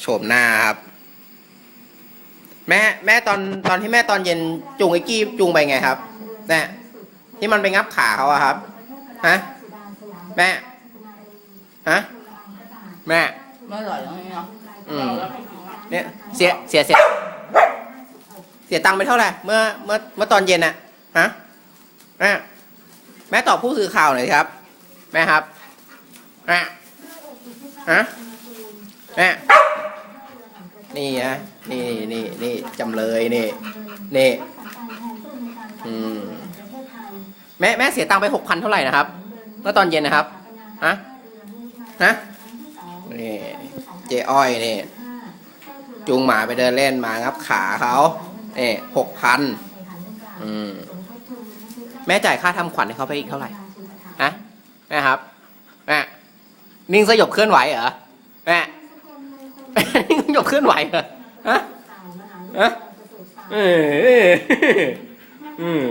โฉมหน้าครับ แม่แม่ตอนตอนที่แม่ตอนเย็นจูงไอ้กี้จูงไปไงครับเนี่ยที่มันไปงับขาเขาอะครับฮะแม่ฮะแม่ไม่อร่อยตรงนี้เนาะอืมเนี่ยเสียเสียเสียเสียตังค์ไปเท่าไหร่เมื่อเมื่อเมื่อตอนเย็นอะฮะแม่แม่ตอบผู้สื่อข่าวหน่อยสิครับ แม่ครับแม่ฮะแม่ นี่นะนี่นี่นี่จำเลยนี่นี่อืมแม่แม่เสียตังค์ไปหกพันเท่าไหร่นะครับเมื่อตอนเย็นนะครับฮะฮะนี่เจ๊อ้อยนี่จูงหมาไปเดินเล่นหมางับขาเขาเอ่หกพันอืมแม่จ่ายค่าทำขวัญให้เขาไปอีกเท่าไหร่ฮะแม่ครับแม่นิ่งสยบเคลื่อนไหวเหรอแม่ เคลื่อนไหวเหรอฮะฮะเอออืม